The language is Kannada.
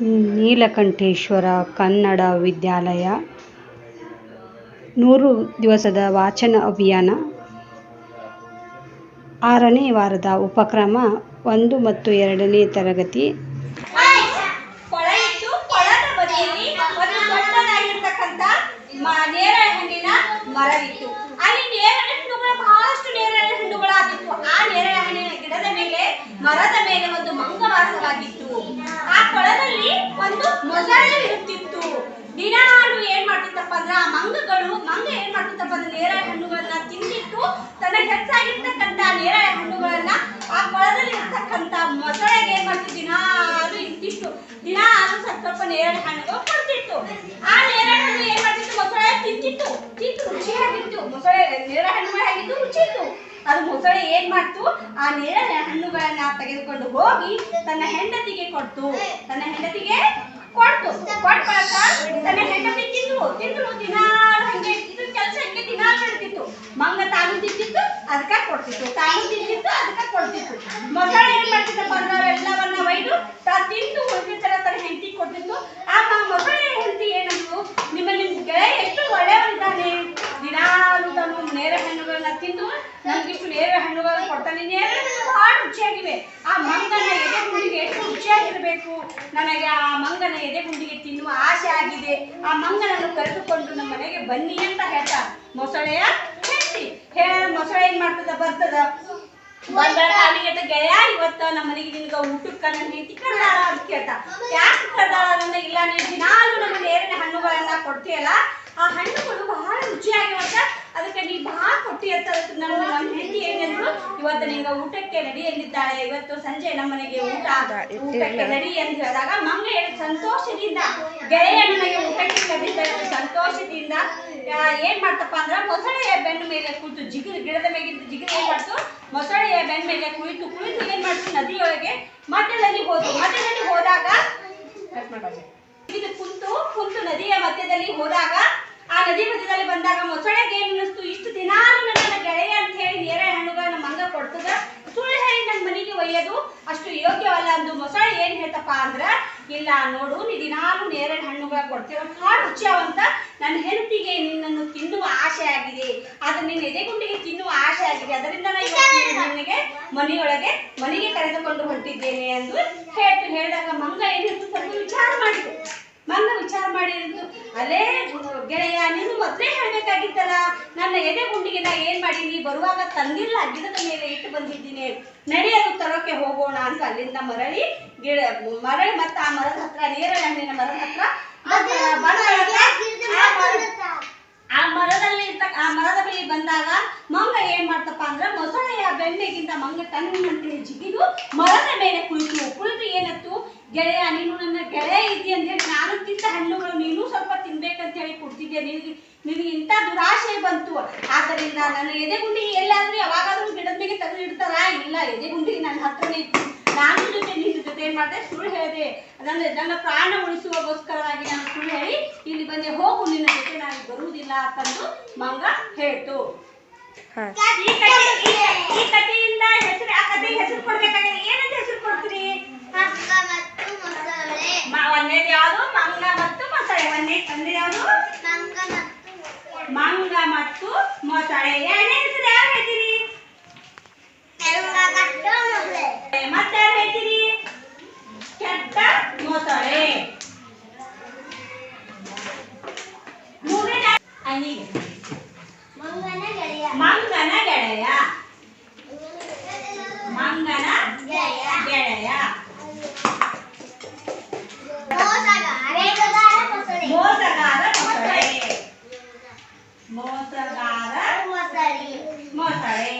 ನೀಲಕಂಠೇಶ್ವರ ಕನ್ನಡ ವಿದ್ಯಾಲಯ. ನೂರು ದಿವಸದ ವಾಚನ ಅಭಿಯಾನ. ಆರನೇ ವಾರದ ಉಪಕ್ರಮ ಒಂದು ಮತ್ತು ಎರಡನೇ ತರಗತಿ. ಮರದ ಮೇಲೆ ಒಂದು ಮಂಗ ವಾಸವಾಗಿತ್ತು ಆ ಕೊಳದಲ್ಲಿ ಒಂದು ಮೊಸಳೆ ಇರುತ್ತಿತ್ತು. ದಿನಾಲು ಏನ್ ಮಾಡ್ತಿತ್ತಪ್ಪ ಅಂದ್ರೆ ಆ ಮಂಗಗಳು, ಮಂಗ ಏನ್ ಮಾಡ್ತಿತ್ತಪ್ಪ ಅಂದ್ರೆ, ನೇರಳೆ ಹಣ್ಣುಗಳನ್ನ ತಿಂದಿಟ್ಟು ತನ್ನ ಹೆಚ್ಚಾಗಿರ್ತಕ್ಕಂತ ನೇರಳೆ ಹಣ್ಣುಗಳನ್ನ ಆ ಕೊಳದಲ್ಲಿ ಇರ್ತಕ್ಕಂತ ಮೊಸಳೆಗೆ ಏನ್ ಮಾಡ್ತಿತ್ತು? ಅದು ಇಟ್ಟಿತ್ತು. ದಿನ ಅದು ಸ್ವಲ್ಪ ನೇರಳೆ ಹಣ್ಣುಗಳು ಕೊಡ್ತಿತ್ತು. ಆ ನೇರಳೆ ಹಣ್ಣು ಏನ್ ಮಾಡ್ತಿತ್ತು? ಮೊಸಳೆ ತಿಂತಿತ್ತು. ತಿಂತು ರುಚಿಯಾಗಿತ್ತು. ಮೊಸಳೆ, ನೇರಳೆ ಹಣ್ಣು ಅದು ಮೊಸಳೆ ಏನ್ ಮಾಡ್ತು? ಆ ನೇರಳೆ ಹಣ್ಣುಗಳನ್ನ ತೆಗೆದುಕೊಂಡು ಹೋಗಿ ತನ್ನ ಹೆಂಡತಿಗೆ ಕೊಡ್ತು ತನ್ನ ಹೆಂಡತಿಗೆ ಕೊಡ್ತು ಕೊಟ್ಟ ತನ್ನ ಹೆಂಡತಿ ತಿಂದ್ರು ತಿಂದ್ರು ದಿನಾಲು ಹಂಗೆ ಇದು ಕೆಲಸ ಹಂಗೆ ದಿನಾಲು ನಡೀತಿತ್ತು ಮಂಗ ತಾನು ತಿಂತಿತ್ತು, ಅದಕ್ಕ ಕೊಡ್ತಿತ್ತು. ತಾನು ತಿಂತಿತ್ತು, ಅದಕ್ಕ ಕೊಡ್ತಿತ್ತು. ಮೊಸಳೆ ಏನ್ ಮಾಡ್ತಿತ್ತಪ್ಪ ಅಂದ್ರೆ ಎಲ್ಲವನ್ನ ಒಯ್ದು ತಾ ತಿಂದು ಉಳಿದಿತ್ತರ ತನ್ನ ಹೆಂಡತಿ ಕೊಡ್ತಿತ್ತು ಆ ಮ- ಮೊಸಳೆ ಹೆಂಡತಿ ಏನಂದ್ರು ನಿಮ್ಮ ನಿಮ್ ಗೆಳೆಯ ಎಷ್ಟು ಒಳ್ಳೆಯವರಿದ್ದಾನೆ ದಿನಾಲು ತಾನು ನೇರೆ ಹಣ್ಣುಗಳನ್ನ ತಿಂದು ನಮ್ಗಿಷ್ಟು ನೇರೆ ಹಣ್ಣುಗಳನ್ನ ಕೊಡ್ತಾನೆ ಭಾಳ ಬಹಳ ರುಚಿಯಾಗಿವೆ ಆ ಮಂಗನ ಎದೆ ಗುಂಡಿಗೆ ಎಷ್ಟು ರುಚಿಯಾಗಿರಬೇಕು ನನಗೆ ಆ ಮಂಗನ ಎದೆ ಗುಂಡಿಗೆ ತಿನ್ನುವ ಆಸೆ ಆಗಿದೆ. ಆ ಮಂಗನನ್ನು ಕರೆದುಕೊಂಡು ನಮ್ಮ ಮನೆಗೆ ಬನ್ನಿ ಅಂತ ಹೇಳ್ತಾ ಮೊಸಳೆಯ ಹೆಂಡತಿ ಹೇ ಮೊಸಳೆ ಏನ್ ಮಾಡ್ತದ, ಬರ್ತದ? ಬಂದ ಕಾಲಿಗೆ ಗೆಳೆಯ, ಇವತ್ತ ನಮ್ಮ ಮನೆಗೆ ನಿನ್ಗ ಊಟಕ್ಕ ನನ್ನ ಹೆಂಡತಿ ಕರ್ದಾಳ ಅಂತ ಕೇಳ್ತಾ. ಯಾಕೆ ಕರ್ದಾಳ? ಇಲ್ಲ ನೀವು ದಿನಾಲು ನಮ್ಮ ಹಣ್ಣುಗಳನ್ನು ಹಣ್ಣುಗಳನ್ನ ಕೊಡ್ತೀಯಲ್ಲ? ಆ ಹಣ್ಣುಗಳು ಬಹಳ ರುಚಿಯಾಗಿವತ್ತ ಅದಕ್ಕೆ ನೀ ಬಹಳ ಕೊಟ್ಟಿ ಅಂತ ನಮ್ಮ ಹೆಂಡತಿ ಏನಂದ್ರು ಇವತ್ತು ನಿಂಗೆ ಊಟಕ್ಕೆ ರೆಡಿ ಎಂದಿದ್ದಾಳೆ. ಇವತ್ತು ಸಂಜೆ ನಮ್ಮನೆಗೆ ಊಟ. ಊಟಕ್ಕೆ ರೆಡಿ ಅಂತ ಹೇಳಿದಾಗ ಮಂಗ ಸಂತೋಷದಿಂದ ಗೆಳೆಯ ನನಗೆ ಊಟಕ್ಕೆ ಕರೀತಾರೆ ಸಂತೋಷದಿಂದ ಏನ್ ಮಾಡ್ತಪ್ಪ ಅಂದ್ರ ಮೊಸಳೆಯ ಬೆನ್ನ ಮೇಲೆ ಕೂತು ಜಿಗಿ ಗಿಡದ ಮೇಗಿದ್ದು ಜಿಗಿ ಏನ್ ಮಾಡ್ತು? ಮೊಸಳೆಯ ಬೆನ್ನ ಮೇಲೆ ಕುಳಿತು ಕುಳಿತು ಏನ್ ಮಾಡ್ತು? ನದಿಯೊಳಗೆ ಮಧ್ಯದಲ್ಲಿ ಹೋದ್ರು ಮಧ್ಯದಲ್ಲಿ ಹೋದಾಗ ಕುಂತು ಕುಂತು ನದಿಯ ಮಧ್ಯದಲ್ಲಿ ಹೋದಾಗ ನದಿ ಮಧ್ಯದಲ್ಲಿ ಬಂದಾಗ ಮೊಸಳೆಗೆ ಅನ್ನಿಸ್ತು ಇಷ್ಟು ದಿನಾಲು ನನ್ನ ಗೆಳೆಯ ಅಂತ ಹೇಳಿ ನೇರಳೆ ಹಣ್ಣುಗಳನ್ನ ಮಂಗ ಕೊಡ್ತದ. ಸುಳ್ಳು ಹೇಳಿ ನನ್ನ ಮನೆಗೆ ಒಯ್ಯೋದು. ಅಷ್ಟು ಯೋಗ್ಯವಲ್ಲ ಅಂದು ಮೊಸಳೆ ಏನ್ ಹೇಳ್ತಪ್ಪ ಅಂದ್ರ, ಇಲ್ಲ ನೋಡು, ನೀ ದಿನಾಲು ನೇರಳೆ ಹಣ್ಣುಗಳ ಕೊಡ್ತೀರ ಭಾಳ ರುಚಿಯಾವಂತ ನನ್ನ ಹೆಂಡತಿಗೆ ನಿನ್ನನ್ನು ತಿನ್ನುವ ಆಸೆ ಆಗಿದೆ. ಆದ್ರೆ ನಿನ್ನ ಎದೆಗುಂಡಿಗೆ ತಿನ್ನುವ ಆಸೆ ಆಗಿದೆ. ಅದರಿಂದ ನಿನಗೆ ಮನೆಯೊಳಗೆ ಮನೆಗೆ ಕರೆದುಕೊಂಡು ಹೊರಟಿದ್ದೇನೆ ಎಂದು ಹೇಳ್ತು ಹೇಳಿದಾಗ ಮಂಗ ಏನಿತ್ತು ವಿಚಾರ ಮಾಡಿತು ಮಂಗ ವಿಚಾರ ಮಾಡಿ ಅಲೇ ಗೆಳೆಯ ನೀನು ಮೊದಲೇ ಹೇಳ್ಬೇಕಾಗಿತ್ತಲ್ಲ ನನ್ನ ಎದೆ ಗುಂಡಿಗೆ ನಾ ಏನ್ ಮಾಡೀನಿ ಬರುವಾಗ ತಂದಿಲ್ಲ ಗಿಡದ ಮೇಲೆ ಇಟ್ಟು ಬಂದಿದ್ದೀನಿ. ನಡೆಯಲು ತರೋಕೆ ಹೋಗೋಣ ಅಂತ ಅಲ್ಲಿಂದ ಮರಳಿ ಗಿಡ ಮರಳಿ ಮತ್ತೆ ಆ ಮರದ ಹತ್ರ ನೇರಳೆ ಹಣ್ಣಿನ ಮರದ ಹತ್ರ ಆ ಮರದಲ್ಲಿ ಇರ್ತಕ್ಕ ಆ ಮರದ ಬಳಿ ಬಂದಾಗ ಮಂಗ ಏನ್ ಮಾಡ್ತಪ್ಪ ಅಂದ್ರೆ ಮೊಸಳೆಯ ಬೆಣ್ಣೆಗಿಂತ ಮಂಗ ತನ್ನಂತೆ ಜಿಗಿದು ಮರದ ಮೇಲೆ ಕುಳಿತು ಗೆಳೆಯ ನೀನು ನನ್ನ ಗೆಳೆಯ ಇದ್ದಿ ಅಂತ ಹೇಳಿ ನಾನು ತಿಂದ ಹಣ್ಣುಗಳು ನೀನು ಸ್ವಲ್ಪ ತಿನ್ಬೇಕಂತ ಹೇಳಿ ಕೊಡ್ತಿದ್ದೆ ನಿನಗೆ ನಿನಗೆ ಇಂಥ ದುರಾಶೆ ಬಂತು. ಆದ್ದರಿಂದ ನನ್ನ ಎದೆಗುಂಡಿಗೆ ಎಲ್ಲಾದ್ರೂ ಯಾವಾಗಾದ್ರೂ ಗಿಡದ ಮೇಲೆ ತೆಗೆದು ಇಡ್ತಾರ? ಇಲ್ಲ ಎದೆಗುಂಡಿಗೆ ನನ್ನ ಹತ್ರನೇ ಇತ್ತು. ನಾನು ಜೊತೆ ನಿನ್ನ ಜೊತೆ ಏನ್ ಮಾಡಿದೆ? ಸುಳ್ಳು ಹೇಳಿದೆ. ನನ್ನ ನನ್ನ ಪ್ರಾಣ ಉಳಿಸುವಗೋಸ್ಕರವಾಗಿ ನಾನು ಸುಳ್ಳು ಹೇಳಿ ಇಲ್ಲಿ ಬಂದೆ ಹೋಗು ನಿನ್ನ ಜೊತೆ ನಾನು ಬರುವುದಿಲ್ಲ ಅಂತಂದು ಮಂಗ ಹೇಳ್ತು. ಈ ಕಥೆ ಕಥೆಯಿಂದ ಹೆಸರು ಆ ಕಥೆಗೆ ಹೆಸರು ಕೊಡ್ಬೇಕಾಗಿದೆ ಏನಂತ ಹೆಸರು ಕೊಡ್ತೀರಿ ಹಾ? ಮ- ಒಂದೇದು ಯಾವುದು ಮಂಗ ಮತ್ತು ಮೊಸಳೆ ಒಂದೇ ಒಂದೇ ಯಾವುದು ಮಂಗ ಮತ್ತು ಮೊಸಳೆ ಎರಡನೇ ಹೆಸರು ಯಾರು ಹೇಳ್ತೀರಿ ಮತ್ತೆ ಯಾರು ಹೇಳ್ತೀರಿ ಕೆಟ್ಟ ಮೊಸಳೆ ಮೂರನೇ ಯಾ- ಅನಿಗೆ ಮಂಗನ ಗೆಳೆಯ ಮಂಗನ ಗೆಳೆಯ ಮೋಸಗಾರ ಮೊಸಳೆ